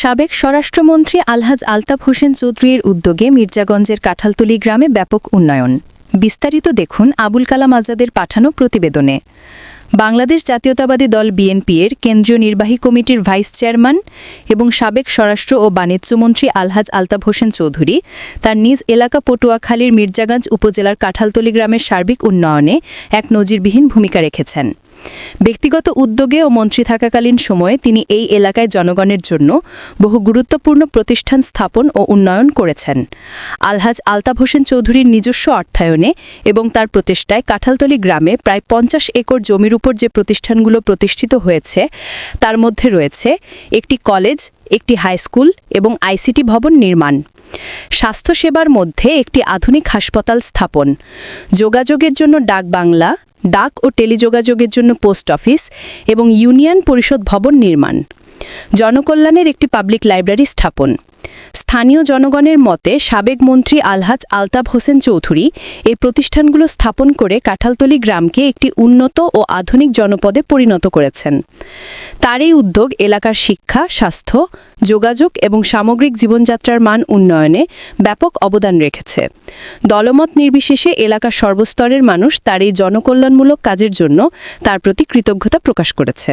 সাবেক স্বরাষ্ট্রমন্ত্রী আলহাজ আলতাফ হোসেন চৌধুরীর উদ্যোগে মির্জাগঞ্জের কাঁঠালতলি গ্রামে ব্যাপক উন্নয়ন। বিস্তারিত দেখুন আবুল কালাম আজাদের পাঠানো প্রতিবেদনে। বাংলাদেশ জাতীয়তাবাদী দল বিএনপি এর কেন্দ্রীয় নির্বাহী কমিটির ভাইস চেয়ারম্যান এবং সাবেক স্বরাষ্ট্র ও বাণিজ্যমন্ত্রী আলহাজ আলতাফ হোসেন চৌধুরী তার নিজ এলাকা পটুয়াখালীর মির্জাগঞ্জ উপজেলার কাঁঠালতলি গ্রামের সার্বিক উন্নয়নে এক নজিরবিহীন ভূমিকা রেখেছেন। ব্যক্তিগত উদ্যোগে ও মন্ত্রী থাকাকালীন সময়ে তিনি এই এলাকায় জনগণের জন্য বহু গুরুত্বপূর্ণ প্রতিষ্ঠান স্থাপন ও উন্নয়ন করেছেন। আলহাজ আলতাফ হোসেন চৌধুরীর নিজস্ব অর্থায়নে এবং তার প্রতিষ্ঠায় কাঁঠালতলী গ্রামে প্রায় পঞ্চাশ একর জমির উপর যে প্রতিষ্ঠানগুলো প্রতিষ্ঠিত হয়েছে, তার মধ্যে রয়েছে একটি কলেজ, একটি হাইস্কুল এবং আইসিটি ভবন নির্মাণ। স্বাস্থ্যসেবার মধ্যে একটি আধুনিক হাসপাতাল স্থাপন। যোগাযোগের জন্য ডাক বাংলা ডাক ও টেলিযোগাযোগের জন্য পোস্ট অফিস এবং ইউনিয়ন পরিষদ ভবন নির্মাণ। জনকল্যাণের একটি পাবলিক লাইব্রেরি স্থাপন। স্থানীয় জনগণের মতে সাবেক মন্ত্রী আলহাজ আলতাব হোসেন চৌধুরী এই প্রতিষ্ঠানগুলো স্থাপন করে কাঁঠালতলি গ্রামকে একটি উন্নত ও আধুনিক জনপদে পরিণত করেছেন। তার এই উদ্যোগ এলাকার শিক্ষা, স্বাস্থ্য, যোগাযোগ এবং সামগ্রিক জীবনযাত্রার মান উন্নয়নে ব্যাপক অবদান রেখেছে। দলমত নির্বিশেষে এলাকার সর্বস্তরের মানুষ তার এই জনকল্যাণমূলক কাজের জন্য তার প্রতি কৃতজ্ঞতা প্রকাশ করেছে।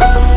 Thank you.